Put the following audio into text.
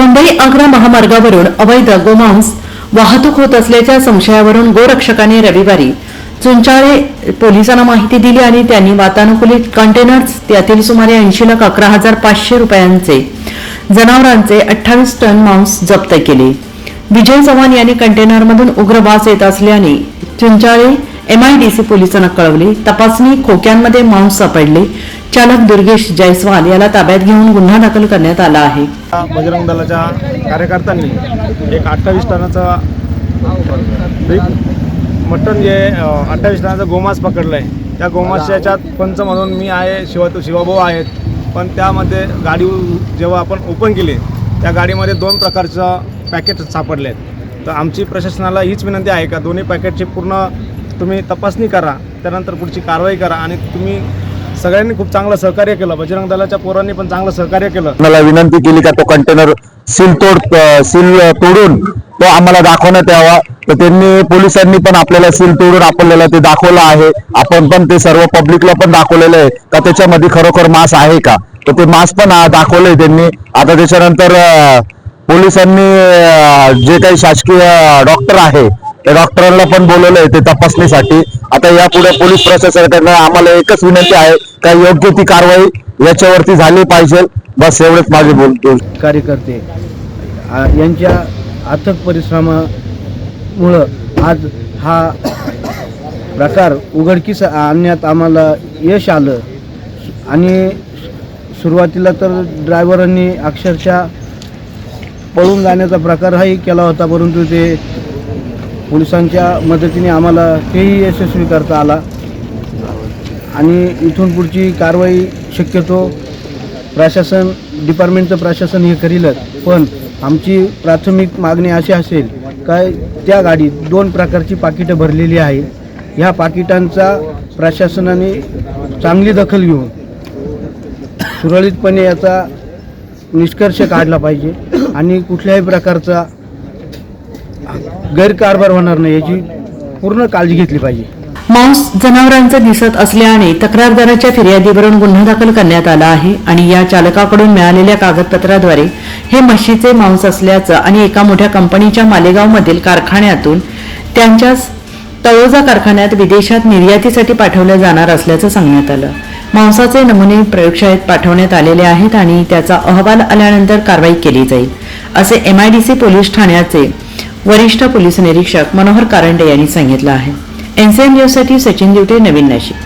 मुंबई आग्रा महामार्गावरून अवैध गोमांस वाहतूक होत असल्याच्या संशयावरून गोरक्षकाने रविवारी चुंचाळे पोलिसांना माहिती दिली आणि त्यांनी वातानुकूलित कंटेनर्स त्यातील सुमारे ऐंशी लाख अकरा हजार पाचशे रुपयांचे जनावरांचे अठ्ठावीस टन मांस जप्त केले. विजय चव्हाण यांनी कंटेनरमधून उग्र वास येत असल्याने चुंचाळे एमआयडीसी पोलिसांना कळवले. तपासणी खोक्यांमध्ये मांस सापडले. चालक दुर्गेश जयस्वाल याला ताब्यात घेऊन गुन्हा दाखल करण्यात आला आहे. बजरंग दलाच्या कार्यकर्त्यांनी एक अठ्ठावीस टनाचा ड्रीप मटण जे अठ्ठावीस टनाचा गोमास पकडलं आहे त्या गोमासाच्यात म्हणून मी आहे शिवा शिवाभाऊ आहेत. पण त्यामध्ये गाडी जेव्हा आपण ओपन केली त्या गाडीमध्ये दोन प्रकारचं पॅकेट सापडले आहेत तर आमची प्रशासनाला हीच विनंती आहे का दोन्ही पॅकेटची पूर्ण तुम्ही तपासणी करा त्यानंतर पुढची कारवाई करा आणि तुम्ही सगळ्यांनी खूप चांगलं सहकार्य केलं. बजरंग दलाच्या पोरांनी पण चांगलं सहकार्य केलं. मला विनंती केली का तो कंटेनर सील तोड सील तोडून तो आम्हाला दाखवण्यात यावा. तर त्यांनी पोलिसांनी पण आपल्याला सील तोडून आपल्याला ते दाखवलं आहे. आपण पण ते सर्व पब्लिकला पण दाखवलेलं आहे. का त्याच्यामध्ये खरोखर मास आहे का? तर ते मास पण दाखवलंय त्यांनी. आता त्याच्यानंतर पोलिसांनी जे काही शासकीय डॉक्टर आहे त्या डॉक्टरांना पण बोलवलंय ते तपासणीसाठी. आता यापुढे पोलीस प्रशासनाकडनं आम्हाला एकच विनंती आहे का योग्य ती कारवाई याच्यावरती झाली पाहिजे. बस एवढंच माझे बोलतो कार्यकर्ते आ- यांच्या अथक परिश्रमामुळं आज हा प्रकार उघडकीस आणण्यात आम्हाला यश आलं. आणि सुरुवातीला तर ड्रायव्हरांनी अक्षरशः पळून जाण्याचा प्रकारही केला होता परंतु ते पोलिसांच्या मदतीने आम्हाला तेही यशस्वी करता आला. आणि इथून पुढची कारवाई शक्यतो प्रशासन डिपार्टमेंटचं प्रशासन हे करीलच. पण आमची प्राथमिक मागणी अशी असेल काय त्या गाडीत दोन प्रकारची पाकिटं भरलेली आहे ह्या पाकिटांचा प्रशासनाने चांगली दखल घेऊन सुरळीतपणे याचा निष्कर्ष काढला पाहिजे. आणि कुठल्याही प्रकारचा गैरकारभार होणार नाही याची पूर्ण काळजी घेतली पाहिजे. मांस जनावरांचे दिसत असल्याने तक्रारदाराच्या फिर्यादीवरून गुन्हा दाखल करण्यात आला आहे आणि या चालकाकडून मिळालेल्या कागदपत्राद्वारे हे म्हशीचे मांस असल्याचं आणि एका मोठ्या कंपनीच्या मालेगावमधील कारखान्यातून त्यांच्याच तळोजा कारखान्यात विदेशात निर्यातीसाठी पाठवलं जाणार असल्याचं सांगण्यात आलं. मांसाचे नमुने प्रयोगशाळेत पाठवण्यात आलेले आहेत आणि त्याचा अहवाल आल्यानंतर कारवाई केली जाईल असे एमआयडीसी पोलीस ठाण्याचे वरिष्ठ पोलीस निरीक्षक मनोहर कारंडे यांनी सांगितलं आहे. एनसीएन न्यूजसाठी सचिन दिवटे नवीन नाशिक.